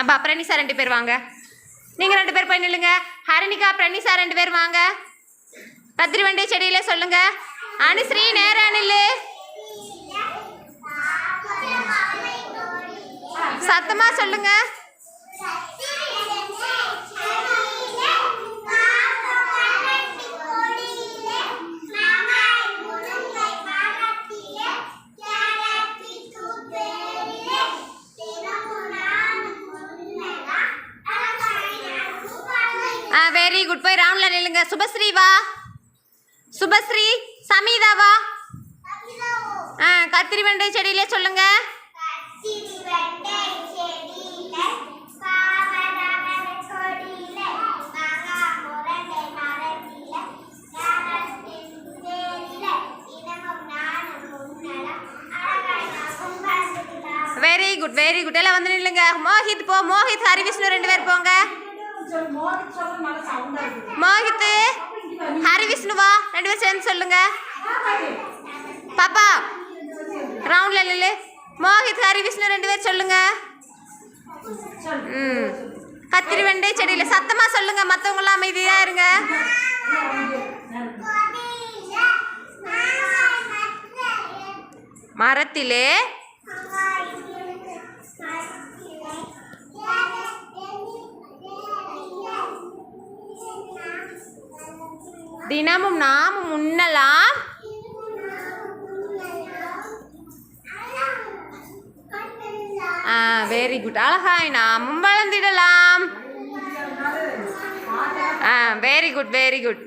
அப்பா பிரணிசா ரெண்டு பேர் வாங்க. நீங்கள் ரெண்டு பேர் போய் நில்லுங்க. ஹரிணிகா பிரணிசா ரெண்டு பேர் வாங்க. பத்திரிவண்டி செடியில் சொல்லுங்க. அனுஸ்ரீ நேரா நில்லு. சத்தமாக சொல்லுங்கள் வெரி குட் போய் ரவுண்ட்ல நில்லுங்க. சுபஸ்ரீ வா. சுபஸ்ரீ சமீதா வா. ஆ கத்திரி வெண்டை செடியில சொல்லுங்க. வெரி குட் வெரி குட் எல்லாம் வந்து நில்லுங்க. மோஹித் போ. மோஹித் ஹரிவிஷ்ணு ரெண்டு பேர் போங்க. மோகித் ஹரி விஷ்ணு வா ரெண்டு பேரும் சேர்ந்து சொல்லுங்க. பாப்பா ரவுண்ட்ல நில்லு. மோகித் ஹரி விஷ்ணு ரெண்டு பேர் சொல்லுங்க. ம். கத்திரி வெண்டை செடியில். சத்தமா சொல்லுங்க மற்றவங்களாம் அமைதியா இருங்க. மரத்திலே தினமும் நாமும் உண்ணலாம். ஆ வெரி குட் அழகாய் நாமும் வளர்ந்திடலாம். ஆ வெரி குட் வெரி குட்